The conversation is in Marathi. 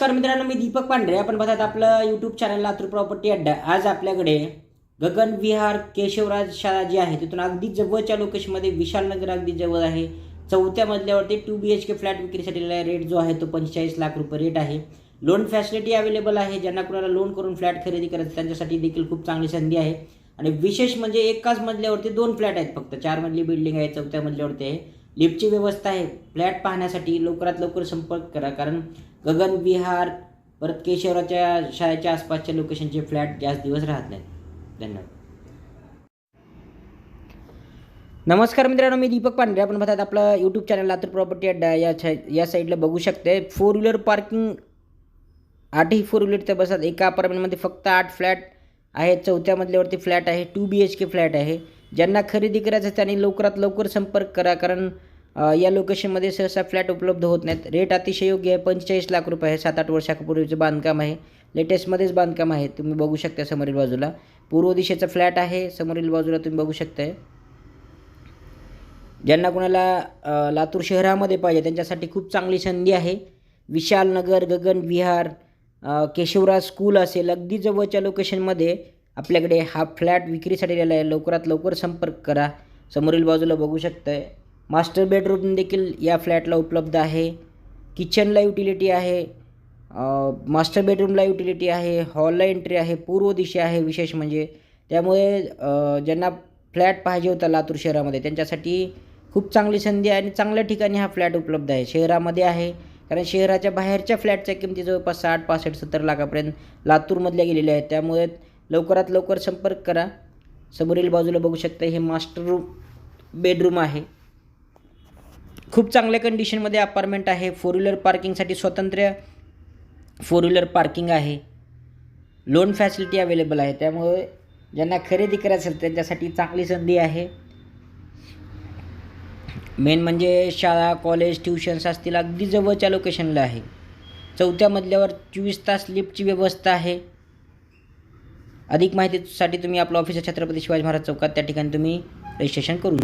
नमस्कार मित्रांनो मी दीपक पांढरे. आपण बघतात आपलं यूट्यूब चॅनल लातूर प्रॉपर्टी अड्डा. आज आपल्याकडे गगन विहार केशवराज शाळा जी आहे तिथून अगदी जवळच्या लोकेशनमध्ये विशाल नगर अगदी जवळ आहे. चौथ्या मजल्यावरती two B H K flat विक्रीसाठी रेट जो आहे तो पंचेचाळीस लाख रुपये रेट आहे. लोन फॅसिलिटी अवेलेबल आहे. ज्यांना कुणाला लोन करून फ्लॅट खरेदी करायचं त्यांच्यासाठी देखील खूप चांगली संधी आहे. आणि विशेष म्हणजे एकाच मजल्यावरती दोन फ्लॅट आहेत फक्त. चार मजली बिल्डिंग आहे चौथ्या मजल्यावरती आहे. लिफ्टची व्यवस्था आहे. फ्लॅट पाहण्यासाठी लवकरात लवकर संपर्क करा. कारण गगन विहार परत केशवराच्या शाळेच्या आसपासच्या लोकेशनचे फ्लॅट जास्त दिवस राहत नाहीत. धन्यवाद. नमस्कार मित्रांनो मी दीपक पांढरे. आपण बघतात आपलं यूट्यूब चॅनल लातूर प्रॉपर्टी अड्डा या छा या साईडला बघू शकते. फोर व्हीलर पार्किंग आठही फोर व्हीलर त्या बसतात. एका अपार्टमेंटमध्ये फक्त आठ फ्लॅट आहेत. चौथ्या मजल्यावरती फ्लॅट आहे. Two B H K flat आहे. ज्यांना खरेदी करायचं त्यांनी लवकरात लवकर संपर्क करा. कारण या लोकेशनमध्ये सहसा फ्लॅट उपलब्ध होत नाहीत. रेट अतिशय योग्य आहे. पंचेचाळीस लाख रुपये आहे. सात आठ वर्षापूर्वीचं बांधकाम आहे. लेटेस्टमध्येच बांधकाम आहे. तुम्ही बघू शकता समोरील बाजूला. पूर्व दिशेचा फ्लॅट आहे. समोरील बाजूला तुम्ही बघू शकताय. ज्यांना कोणाला लातूर शहरामध्ये पाहिजे त्यांच्यासाठी खूप चांगली संधी आहे. विशालनगर गगन विहार केशवराज स्कूल असेल अगदी जवळच्या लोकेशनमध्ये आपल्याकडे हा फ्लॅट विक्रीसाठी दिलेला आहे. लवकरात लवकर संपर्क करा. समोरील बाजूला बघू शकताय. मास्टर बेडरूम देखील या फ्लॅटला उपलब्ध आहे. किचनला युटिलिटी आहे. मास्टर बेडरूमला युटिलिटी आहे. हॉलला एंट्री आहे. पूर्व दिशा आहे विशेष म्हणजे. त्यामुळे ज्यांना फ्लॅट पाहिजे होता लातूर शहरामध्ये त्यांच्यासाठी खूप चांगली संधी आहे आणि चांगल्या ठिकाणी हा फ्लॅट उपलब्ध आहे. शहरामध्ये आहे. कारण शहराच्या बाहेरच्या फ्लॅटच्या किमती जवळपास साठ पासष्ट सत्तर लाखापर्यंत लातूरमधल्या गेलेल्या आहेत. त्यामुळे लवकरात लवकर संपर्क करा. समोरील बाजूला बघू शकता हे मास्टर रूम बेडरूम आहे. खूप चांगल्या कंडिशनमध्ये अपार्टमेंट आहे. फोर व्हीलर पार्किंगसाठी स्वतंत्र फोर व्हीलर पार्किंग आहे. लोन फॅसिलिटी अवेलेबल आहे. त्यामुळे ज्यांना खरेदी करायचं असेल त्यांच्यासाठी चांगली संधी आहे. मेन म्हणजे शाळा कॉलेज ट्युशन्स असतील अगदी जवळच्या लोकेशनला आहे. चौथ्या मजल्यावर चोवीस तास लिफ्टची व्यवस्था आहे. अधिक माहितीसाठी तुम्ही आपलं ऑफिस छत्रपती शिवाजी महाराज चौकात त्या ठिकाणी तुम्ही रजिस्ट्रेशन करू